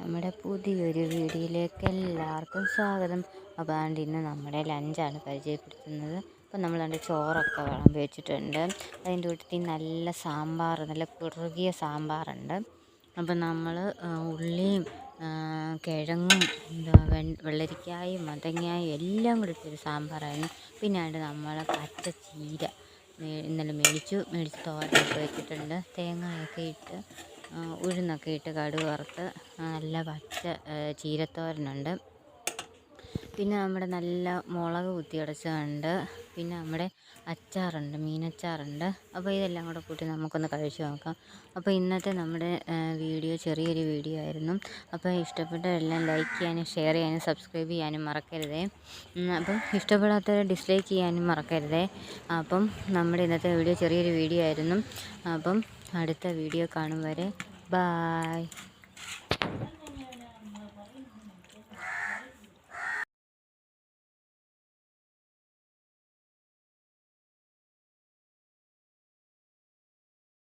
നമ്മുടെ പുതിയൊരു വീഡിയോയിലേക്ക് എല്ലാവർക്കും സ്വാഗതം. അപ്പോൾ ആണ്ട് ഇന്ന് നമ്മുടെ ലഞ്ചാണ് പരിചയപ്പെടുത്തുന്നത്. അപ്പോൾ നമ്മൾ അതിന്റെ ചോറൊക്കെ വിളമ്പി വെച്ചിട്ടുണ്ട്. അതിന്റെ കൂട്ടത്തിൽ നല്ല സാമ്പാർ നല്ല കുറുകിയ സാമ്പാറുണ്ട്. അപ്പോൾ നമ്മൾ ഉള്ളിയും കിഴങ്ങും എന്താ വെള്ളരിക്കായും മത്തങ്ങായും എല്ലാം കൂടി ഇട്ടൊരു സാമ്പാറായിരുന്നു. പിന്നെ അതിന്റെ നമ്മൾ പച്ച ചീര ഇന്നലെ മേടിച്ചു മേടിച്ച് തോരനൊക്കെ വെച്ചിട്ടുണ്ട്. തേങ്ങയൊക്കെ ഇട്ട്. ഉഴുന്നൊക്കെ ഇട്ട് കടുക് വറുത്ത് നല്ല പച്ച ചീരത്തോരനുണ്ട്. പിന്നെ നമ്മുടെ നല്ല മുളക് കുത്തിയടച്ചതുണ്ട് പിന്നെ നമ്മുടെ അച്ചാറുണ്ട് മീനച്ചാറുണ്ട്. അപ്പോൾ ഇതെല്ലാം കൂടെ കൂട്ടി നമുക്കൊന്ന് കഴിച്ചു നോക്കാം. അപ്പോൾ ഇന്നത്തെ നമ്മുടെ വീഡിയോ ചെറിയൊരു വീഡിയോ ആയിരുന്നു. അപ്പോൾ ഇഷ്ടപ്പെട്ടവരെല്ലാം ലൈക്ക് ചെയ്യാനും ഷെയർ ചെയ്യാനും സബ്സ്ക്രൈബ് ചെയ്യാനും മറക്കരുതേ. അപ്പം ഇഷ്ടപ്പെടാത്തവർ ഡിസ്ലൈക്ക് ചെയ്യാനും മറക്കരുതേ. അപ്പം നമ്മുടെ ഇന്നത്തെ വീഡിയോ ചെറിയൊരു വീഡിയോ ആയിരുന്നു. അപ്പം അടുത്ത വീഡിയോ കാണും വരെ Bye.